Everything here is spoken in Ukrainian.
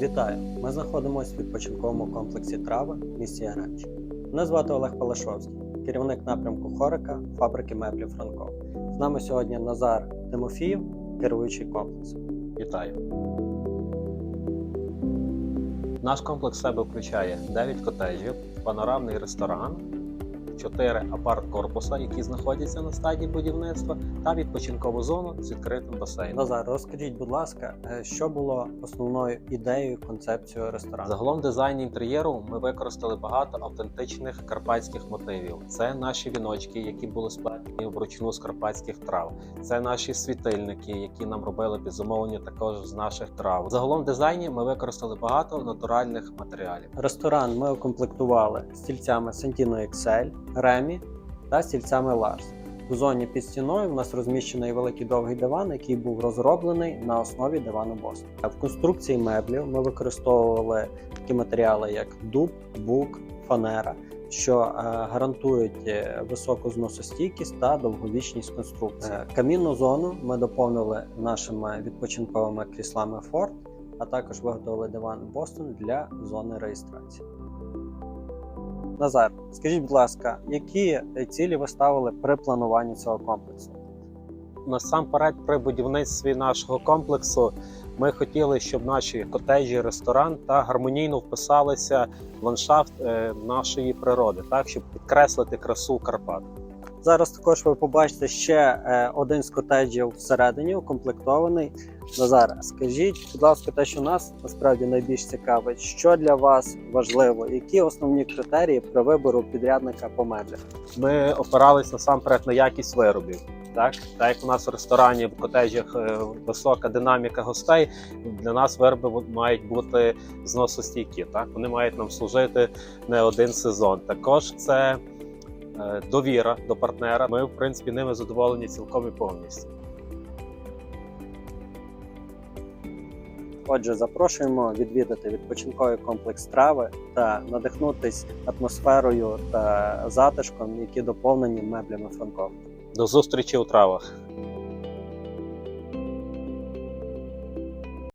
Вітаю! Ми знаходимося в відпочинковому комплексі Трави в місті Яремчі. Мене звати Олег Палашовський, керівник напрямку Хорика фабрики меблів Франко. З нами сьогодні Назар Тимофіїв, керуючий комплексом. Вітаю. Наш комплекс себе включає 9 котеджів, панорамний ресторан, 4 апарт-корпуса, які знаходяться на стадії будівництва, та відпочинкову зону з відкритим басейном. Назар, розкажіть, будь ласка, е, що було основною ідеєю концепцією ресторану? Загалом в дизайні інтер'єру ми використали багато автентичних карпатських мотивів. Це наші віночки, які були сплетені вручну з карпатських трав. Це наші світильники, які нам робили під замовлення також з наших трав. Загалом в дизайні ми використали багато натуральних матеріалів. Ресторан ми укомплектували стільцями Santino XL, Ремі та стільцями Lars. У зоні під стіною в нас розміщений великий довгий диван, який був розроблений на основі дивану Бостон. В конструкції меблів ми використовували такі матеріали, як дуб, бук, фанера, що е, гарантують е, високу зносостійкість та довговічність конструкції. Е, Камінну зону ми доповнили нашими відпочинковими кріслами Ford, а також виготовили диван Бостон для зони реєстрації. Назар, скажіть, будь ласка, які цілі ви ставили при плануванні цього комплексу? Насамперед, при будівництві нашого комплексу ми хотіли, щоб наші котеджі, ресторан та гармонійно вписалися в ландшафт е, нашої природи, так щоб підкреслити красу Карпат. Зараз також ви побачите ще е, один з котеджів всередині, укомплектований. Назар, скажіть, будь ласка, те, що нас насправді найбільш цікавить, що для вас важливо, які основні критерії при вибору підрядника по меблях? Ми опирались насамперед на якість виробів. Так, так як у нас в ресторані в котеджах е, висока динаміка гостей, для нас вироби мають бути зносостійкі. Так, вони мають нам служити не один сезон. Також це довіра до партнера. Ми, в принципі, ними задоволені цілком і повністю. Отже, запрошуємо відвідати відпочинковий комплекс трави та надихнутись атмосферою та затишком, які доповнені меблями Франко. До зустрічі у травах.